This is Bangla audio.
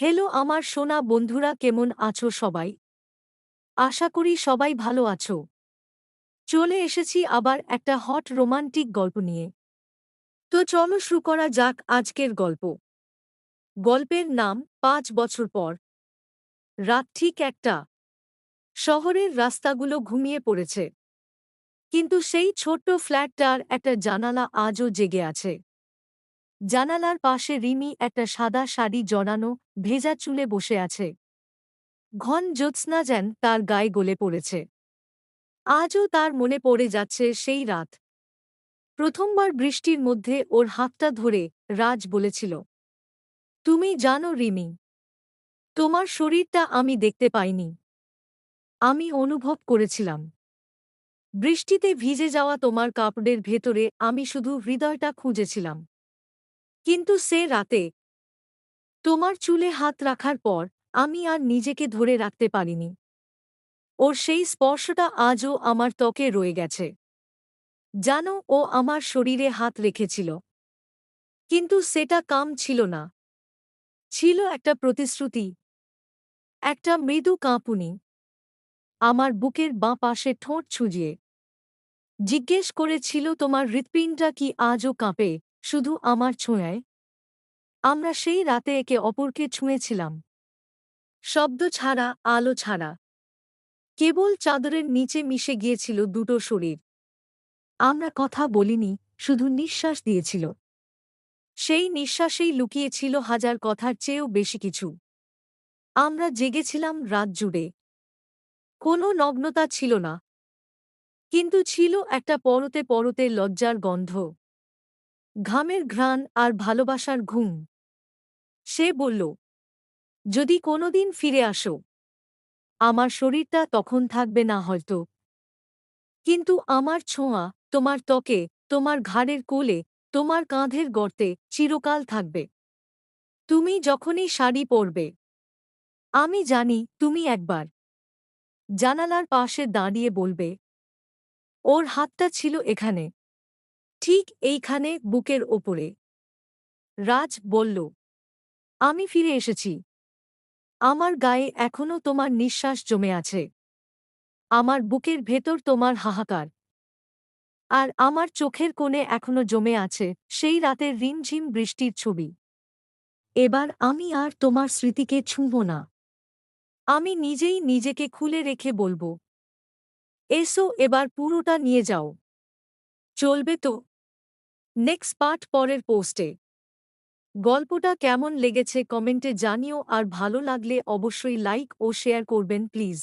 হ্যালো আমার সোনা বন্ধুরা, কেমন আছো সবাই? আশা করি সবাই ভালো আছো। চলে এসেছি আবার একটা হট রোমান্টিক গল্প নিয়ে। তো চলো শুরু করা যাক আজকের গল্প। গল্পের নাম পাঁচ বছর পর। রাত ঠিক একটা। শহরের রাস্তাগুলো ঘুমিয়ে পড়েছে। কিন্তু সেই ছোট্ট ফ্ল্যাটটার একটা জানালা আজও জেগে আছে। জানালার পাশে রিমি একটা সাদা শাড়ি জড়ানো, ভেজা চুলে বসে আছে। ঘন জ্যোৎস্না যেন তার গায়ে গলে পড়েছে। আজও তার মনে পড়ে যাচ্ছে সেই রাত। প্রথমবার বৃষ্টির মধ্যে ওর হাতটা ধরে রাজ বলেছিল, তুমি জানো রিমি, তোমার শরীরটা আমি দেখতে পাইনি। আমি অনুভব করেছিলাম। বৃষ্টিতে ভিজে যাওয়া তোমার কাপড়ের ভেতরে আমি শুধু হৃদয়টা খুঁজেছিলাম। কিন্তু সে রাতে তোমার চুলে হাত রাখার পর আমি আর নিজেকে ধরে রাখতে পারিনি। ওর সেই স্পর্শটা আজও আমার ত্বকে রয়ে গেছে। জানো, ও আমার শরীরে হাত রেখেছিল। কিন্তু সেটা কাম ছিল না। ছিল একটা প্রতিশ্রুতি। একটা মৃদু কাঁপুনি। আমার বুকের বাঁ পাশে ঠোঁট ছুজিয়ে। জিজ্ঞেস করেছিল, তোমার হৃৎপিণ্ডটা কি আজও কাঁপে? শুধু আমার ছোঁয়ায়। আমরা সেই রাতে একে অপরকে ছুঁয়েছিলাম। শব্দ ছাড়া, আলো ছাড়া। কেবল চাদরের নিচে মিশে গিয়েছিল দুটো শরীর। আমরা কথা বলিনি, শুধু নিঃশ্বাস দিয়েছিল। সেই নিঃশ্বাসেই লুকিয়েছিল হাজার কথার চেয়েও বেশি কিছু। আমরা জেগেছিলাম রাত জুড়ে। কোনো নগ্নতা ছিল না। কিন্তু ছিল একটা পরতে পরতে লজ্জার গন্ধ। ঘামের ঘ্রাণ আর ভালোবাসার ঘুম। সে বলল, যদি কোনোদিন ফিরে আসো, আমার শরীরটা তখন থাকবে না হয়তো। কিন্তু আমার ছোঁয়া, তোমার ত্বকে, তোমার ঘাড়ের কোলে, তোমার কাঁধের গর্তে চিরকাল থাকবে। তুমি যখনই শাড়ি পরবে, আমি জানি তুমি একবার। জানালার পাশে দাঁড়িয়ে বলবে, ওর হাতটা ছিল এখানে। ঠিক এইখানে বুকের ওপরে। রাজ বলল, আমি ফিরে এসেছি। আমার গায়ে এখনও তোমার নিঃশ্বাস জমে আছে। আমার বুকের ভেতর তোমার হাহাকার। আর আমার চোখের কোণে এখনও জমে আছে সেই রাতের রিমঝিম বৃষ্টির ছবি। এবার আমি আর তোমার স্মৃতিকে ছুঁব না। আমি নিজেই নিজেকে খুলে রেখে বলব, এসো এবার পুরোটা নিয়ে যাও। চলবে তো? নেক্সট পার্ট পরের পোস্টে গল্পটা কেমন লেগেছে কমেন্টে জানিও আর ভালো লাগলে অবশ্যই লাইক ও শেয়ার করবেন প্লিজ